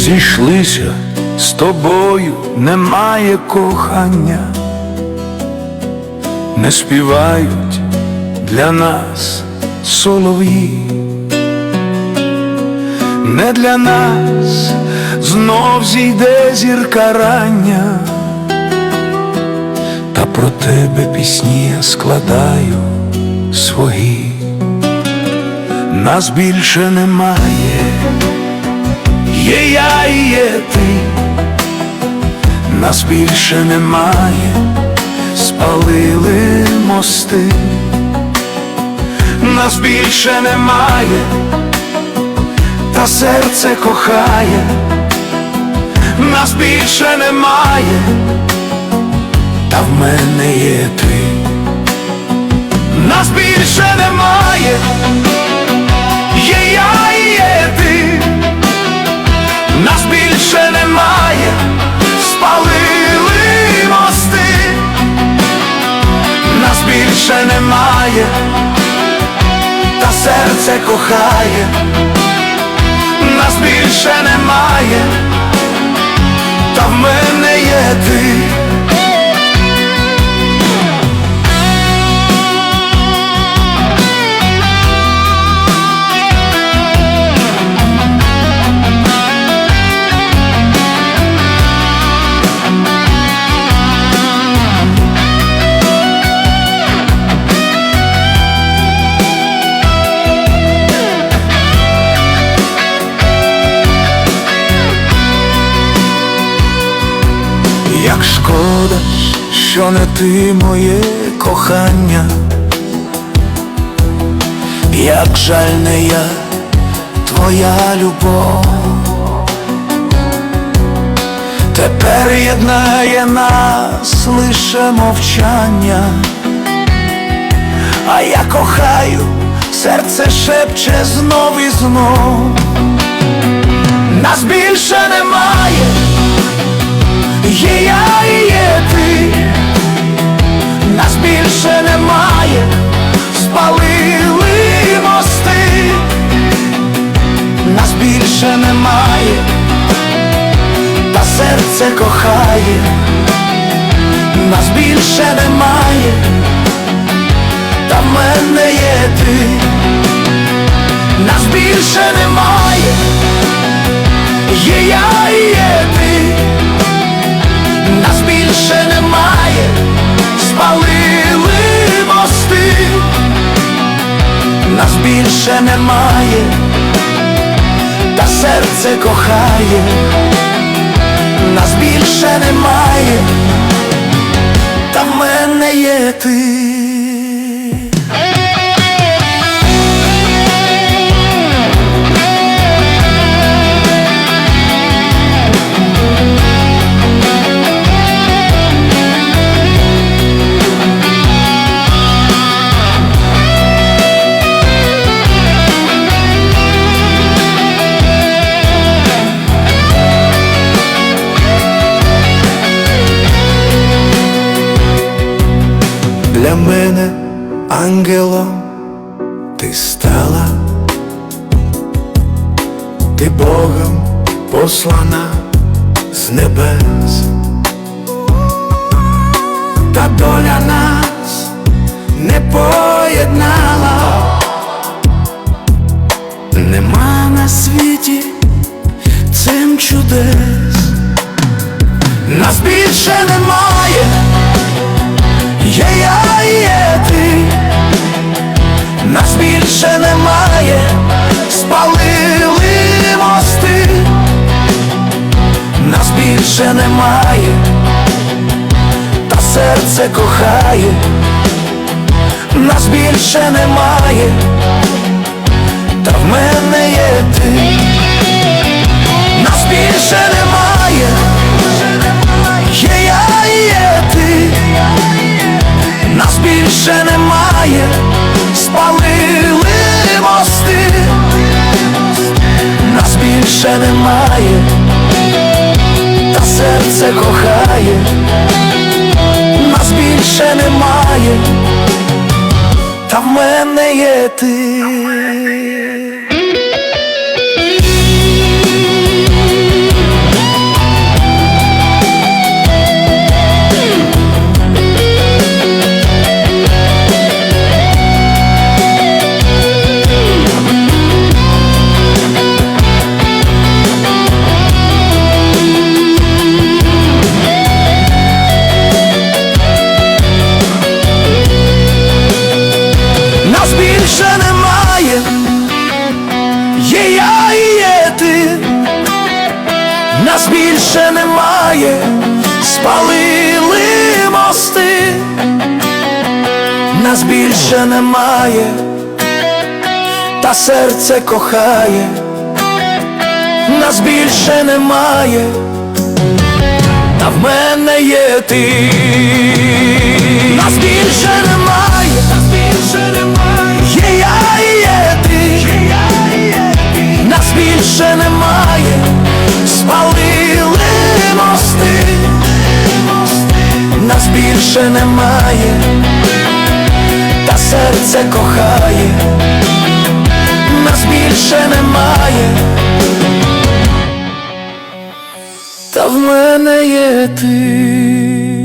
розійшлися, з тобою немає кохання, не співають для нас солов'ї, не для нас знов зійде зірка рання, та про тебе пісні я складаю свої. Нас більше немає, є я і є ти, нас більше немає, спалили мости, нас більше немає, та серце кохає, нас більше немає, та в мене є ти, нас більше немає. Кохає, нас більше немає, та в мене є ти. Як шкода, що не ти моє кохання, як жаль не я, твоя любов, тепер єднає нас лише мовчання, а я кохаю, серце шепче знов і знов, нас більше немає. Серце кохає, нас більше немає, та в мене є ти, нас більше немає, є я і є ти. Нас більше немає, спалили мости, нас більше немає, та серце кохає, нас більше немає, та в мене є ти. Для мене ангелом ти стала, ти Богом послана з небес, та доля нас не поєднала, нема на світі цим чудес, нас більше немає. Більше немає, спалили мости, нас більше немає, та серце кохає, нас більше немає, серце кохає, нас більше немає, та в мене є ти. Немає, спалили мости, нас більше немає, та серце кохає, нас більше немає, та в мене є ти. Нас більше немає, більше немає, та серце кохає, нас більше немає, та в мене є ти.